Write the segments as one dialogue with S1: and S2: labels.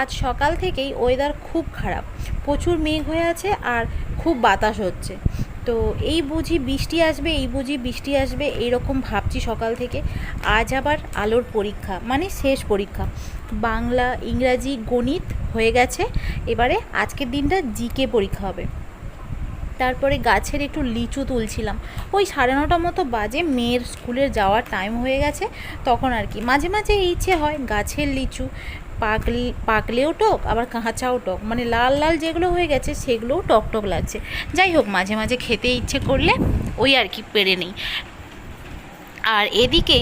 S1: আজ সকাল থেকেই ওয়েদার খুব খারাপ। প্রচুর মেঘ হয়ে আছে আর খুব বাতাস হচ্ছে। তো এই বুঝি বৃষ্টি আসবে, এই বুঝি বৃষ্টি আসবে, এইরকম ভাবছি সকাল থেকে। আজ আবার আলোর পরীক্ষা মানে শেষ পরীক্ষা। বাংলা, ইংরাজি, গণিত হয়ে গেছে। এবারে আজকের দিনটা জিকে পরীক্ষা হবে। তারপরে গাছের একটু লিচু তুলছিলাম। ওই সাড়ে নটা মতো বাজে মেয়ের স্কুলের যাওয়ার টাইম হয়ে গেছে। তখন আর কি, মাঝে মাঝে ইচ্ছে হয় গাছের লিচু পাকলি পাকলেও টক, আবার কাঁচাও টক। মানে লাল লাল যেগুলো হয়ে গেছে, সেগুলোও টক টক লাগছে। যাই হোক, মাঝে মাঝে খেতে ইচ্ছে করলে ওই আর কি, পেরে নেই। আর এদিকে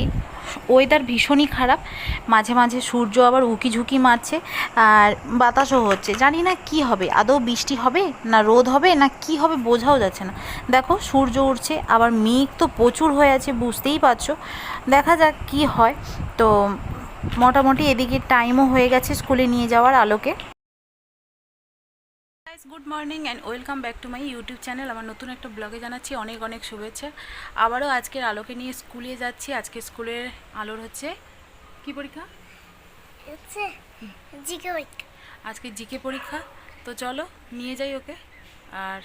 S1: ওয়েদার ভীষণই খারাপ। মাঝে মাঝে সূর্য আবার উকি ঝুঁকি মারছে। আর বাতাসও হচ্ছে। জানি না কি হবে। আদৌ বৃষ্টি হবে না রোদ হবে না কি হবে বোঝাও যাচ্ছে না। দেখো, সূর্য উঠছে, আবার মেঘ তো প্রচুর হয়ে আছে, বুঝতেই পারছ। দেখা যাক কি হয়। তো মোটামুটি এদিকে টাইমও হয়ে গেছে স্কুলে নিয়ে যাওয়ার আলোকে। Guys good morning and welcome back to my YouTube channel আমার নতুন একটা ব্লগে জানাচ্ছি অনেক অনেক শুভেচ্ছা। আবারও আজকের আলোকে নিয়ে স্কুলে যাচ্ছি। আজকে স্কুলের আলোর হচ্ছে কি পরীক্ষা?
S2: হচ্ছে জিকে পরীক্ষা।
S1: আজকে জিকে পরীক্ষা। তো চলো নিয়ে যাই ওকে। আর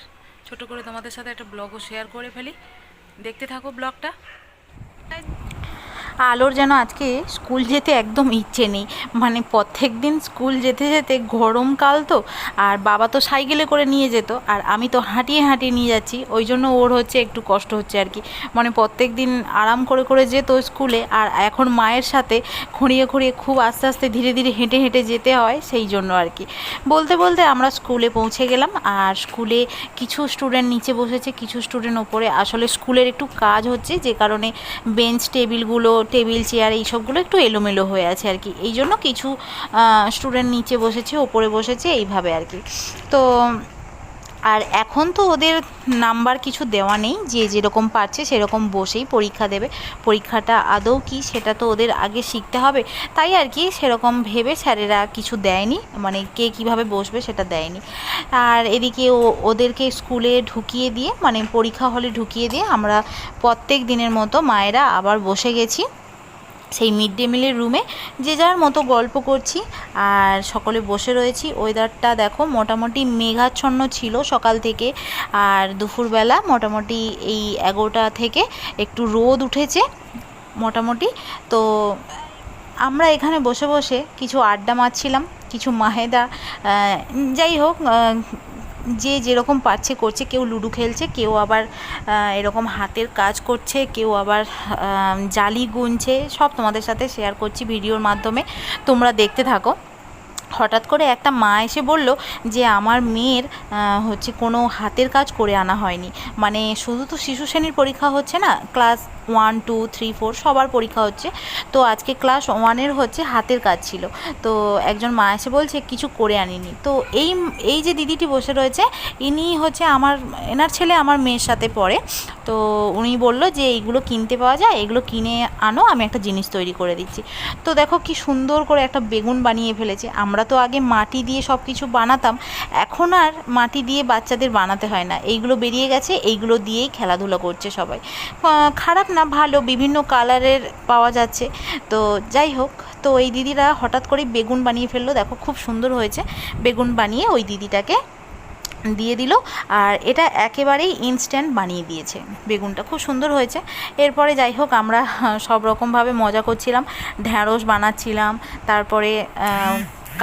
S1: ছোট করে তোমাদের সাথে একটা ব্লগও শেয়ার করে ফেলি। দেখতে থাকো ব্লগটা আলোর যেন আজকে স্কুল যেতে একদম ইচ্ছে নেই। মানে প্রত্যেক দিন স্কুল যেতে যেতে গরমকাল তো, আর বাবা তো সাইকেলে করে নিয়ে যেত, আর আমি তো হাঁটিয়ে হাঁটিয়ে নিয়ে যাচ্ছি, ওই জন্য ওর হচ্ছে একটু কষ্ট হচ্ছে আর কি। মানে প্রত্যেক দিন আরাম করে করে যেত স্কুলে, আর এখন মায়ের সাথে খুঁড়িয়ে খুঁড়িয়ে খুব আস্তে আস্তে ধীরে ধীরে হেঁটে হেঁটে যেতে হয়, সেই জন্য আর কি। বলতে বলতে আমরা স্কুলে পৌঁছে গেলাম, আর স্কুলে কিছু স্টুডেন্ট নিচে বসেছে, কিছু স্টুডেন্ট ওপরে। আসলে স্কুলের একটু কাজ হচ্ছে, যে কারণে বেঞ্চ, টেবিলগুলো টেবিল, চেয়ার এইসবগুলো একটু এলোমেলো হয়ে আছে আর কি। এই জন্য কিছু স্টুডেন্ট নিচে বসেছে, ওপরে বসেছে, এইভাবে আর কি। তো, আর এখন তো ওদের নাম্বার কিছু দেওয়া নেই, যে যেরকম পারছে সেরকম বসেই পরীক্ষা দেবে। পরীক্ষাটা আদৌ কি সেটা তো ওদের আগে শিখতে হবে। তাই আর কি সেরকম ভেবে স্যারেরা কিছু দেয়নি মানে কে কীভাবে বসবে সেটা দেয়নি। আর এদিকে ও, ওদেরকে স্কুলে ঢুকিয়ে দিয়ে মানে পরীক্ষা হলে ঢুকিয়ে দিয়ে আমরা প্রত্যেক দিনের মতো মায়েরা আবার বসে গেছি। সেই মিড ডে মিলের রুমে যে যার মতো গল্প করছি আর সকলে বসে রয়েছি। ওয়েদারটা দেখো মোটামুটি মেঘাচ্ছন্ন ছিল সকাল থেকে আর দুপুরবেলা মোটামুটি এই এগারোটা থেকে একটু রোদ উঠেছে মোটামুটি। তো আমরা এখানে বসে বসে কিছু আড্ডা মারছিলাম, কিছু মাহেদা যাই হোক যে যেরকম পাচ্ছে, করছে, কেউ লুডো খেলছে, কেউ আবার এরকম হাতের কাজ করছে, কেউ আবার জালি গুনছে, সব তোমাদের সাথে শেয়ার করছি ভিডিওর মাধ্যমে। তোমরা দেখতে থাকো। হঠাৎ করে একটা মা এসে বলল যে আমার মেয়ের হচ্ছে কোনো হাতের কাজ করে আনা হয়নি। মানে শুধু তো শিশু শ্রেণির পরীক্ষা হচ্ছে না, class one, two, three, four সবার পরীক্ষা হচ্ছে। তো আজকে ক্লাস ওয়ানের হচ্ছে হাতের কাজ ছিল। তো একজন মা এসে বলছে কিছু করে আনিনি। তো এই এই যে দিদিটি বসে রয়েছে, ইনি হচ্ছে আমার, এনার ছেলে আমার মেয়ের সাথে পড়ে। তো উনি বলল যে এইগুলো কিনতে পাওয়া যায়, এগুলো কিনে আনো, আমি একটা জিনিস তৈরি করে দিচ্ছি। তো দেখো কি সুন্দর করে একটা বেগুন বানিয়ে ফেলেছে। আমরা তো আগে মাটি দিয়ে সব কিছু বানাতাম, এখন আর মাটি দিয়ে বাচ্চাদের বানাতে হয় না। এইগুলো বেরিয়ে গেছে, এইগুলো দিয়েই খেলাধুলা করছে সবাই। খারাপ না, ভালো, বিভিন্ন কালারের পাওয়া যাচ্ছে। তো যাই হোক, তো এই দিদিরা হঠাৎ করে বেগুন বানিয়ে ফেলল। দেখো খুব সুন্দর হয়েছে, বেগুন বানিয়ে ওই দিদিটাকে দিয়ে দিল। আর এটা একেবারেই ইনস্ট্যান্ট বানিয়ে দিয়েছে, বেগুনটা খুব সুন্দর হয়েছে। এরপরে যাই হোক, আমরা সব রকমভাবে মজা করছিলাম, ঢ্যাঁড়স বানাচ্ছিলাম, তারপরে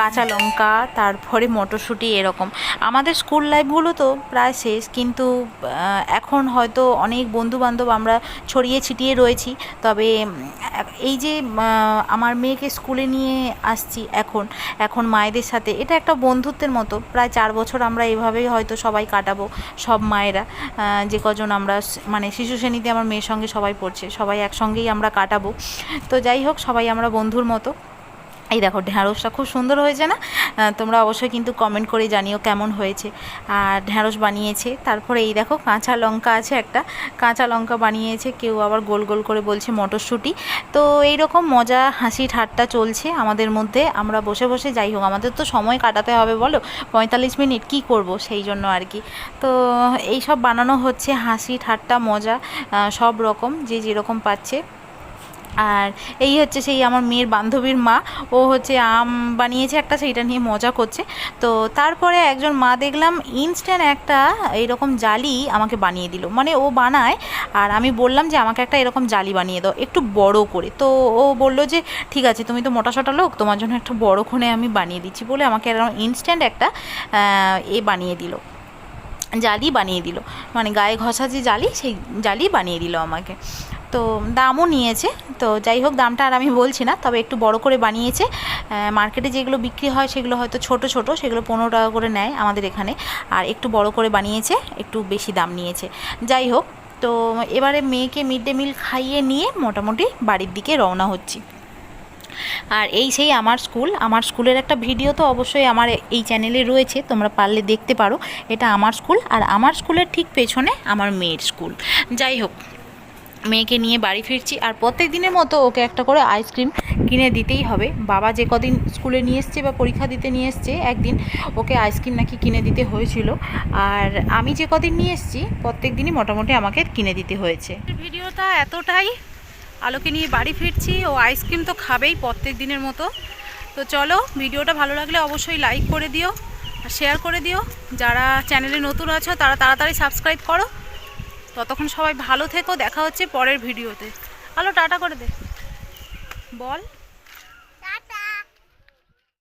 S1: কাঁচা লঙ্কা, তারপরে মটরশুঁটি এরকম। আমাদের স্কুল লাইফগুলো তো প্রায় শেষ, কিন্তু এখন হয়তো অনেক বন্ধু বান্ধব আমরা ছড়িয়ে ছিটিয়ে রয়েছি। তবে এই যে আমার মেয়েকে স্কুলে নিয়ে আসছি এখন এখন মায়েদের সাথে, এটা একটা বন্ধুত্বের মতো। প্রায় চার বছর আমরা এভাবেই হয়তো সবাই কাটাবো, সব মায়েরা। যে কজন আমরা মানে শিশু শ্রেণীতে আমার মেয়ের সঙ্গে সবাই পড়ছে, সবাই একসঙ্গেই আমরা কাটাবো। তো যাই হোক, সবাই আমরা বন্ধুর মতো। এই দেখো ঢ্যাঁড়সটা খুব সুন্দর হয়েছে না? তোমরা অবশ্যই কিন্তু কমেন্ট করে জানিও কেমন হয়েছে। আর ঢ্যাঁড়স বানিয়েছে, তারপরে এই দেখো কাঁচা লঙ্কা আছে একটা, কাঁচা লঙ্কা বানিয়েছে, কেউ আবার গোল গোল করে বলছে মটরশুঁটি। তো এই রকম মজা, হাসি, ঠাট্টা চলছে আমাদের মধ্যে, আমরা বসে বসে যাই হোক, আমাদের তো সময় কাটাতে হবে বলো, পঁয়তাল্লিশ মিনিট কি করব সেই জন্য আর কি। তো এই সব বানানো হচ্ছে, হাসি, ঠাট্টা, মজা সব রকম যে যেরকম পাচ্ছে। আর এই হচ্ছে সেই আমার মেয়ের বান্ধবীর মা। ও হচ্ছে আম বানিয়েছে একটা, সেইটা নিয়ে মজা করছে। তো তারপরে একজন মা দেখলাম ইনস্ট্যান্ট একটা এরকম জালি আমাকে বানিয়ে দিল। মানে ও বানায় আর আমি বললাম যে, আমাকে একটা এরকম জালি বানিয়ে দাও, একটু বড় করে। তো ও বলল যে, ঠিক আছে, তুমি তো মোটা সোটা লোক, তোমার জন্য একটা বড় খুনে আমি বানিয়ে দিচ্ছি। বলে আমাকে এরকম ইনস্ট্যান্ট একটা এ বানিয়ে দিল। জালি বানিয়ে দিল। মানে গায়ে ঘষা যে জালি, সেই জালি বানিয়ে দিল আমাকে। তো দামও নিয়েছে। তো যাই হোক, দামটা আর আমি বলছি না, তবে একটু বড় করে বানিয়েছে। মার্কেটে যেগুলো বিক্রি হয় সেগুলো হয়তো ছোট ছোট, সেগুলো পনেরো টাকা করে নেয় আমাদের এখানে। আর একটু বড় করে বানিয়েছে, একটু বেশি দাম নিয়েছে। যাই হোক, তো এবারে মেয়েকে মিড ডে মিল খাইয়ে নিয়ে মোটামুটি বাড়ির দিকে রওনা হচ্ছি। আর এই সেই আমার স্কুল। আমার স্কুলের একটা ভিডিও তো অবশ্যই আমার এই চ্যানেলে রয়েছে, তোমরা পারলে দেখতে পারো। এটা আমার স্কুল, আর আমার স্কুলের ঠিক পেছনে আমার মেয়ের স্কুল। যাই হোক মেয়েকে নিয়ে বাড়ি ফিরছি আর প্রত্যেক দিনের মতো ওকে একটা করে আইসক্রিম কিনে দিতেই হবে। বাবা যে কদিন স্কুলে নিয়ে এসছে বা পরীক্ষা দিতে নিয়ে এসছে, একদিন ওকে আইসক্রিম নাকি কিনে দিতে হয়েছিল। আর আমি যে কদিন নিয়ে এসছি, প্রত্যেক দিনই মোটামুটি আমাকে কিনে দিতে হয়েছে। ভিডিওটা এতটাই। আলোকে নিয়ে বাড়ি ফিরছি, ও আইসক্রিম তো খাবেই প্রত্যেক দিনের মতো। তো চলো, ভিডিওটা ভালো লাগলে অবশ্যই লাইক করে দিও আর শেয়ার করে দিও। যারা চ্যানেলে নতুন আছো, তারা তাড়াতাড়ি সাবস্ক্রাইব করো। ততক্ষণ সবাই ভালো থেকো দেখা হচ্ছে পরের ভিডিওতে। হ্যালো টাটা করে দে। বল।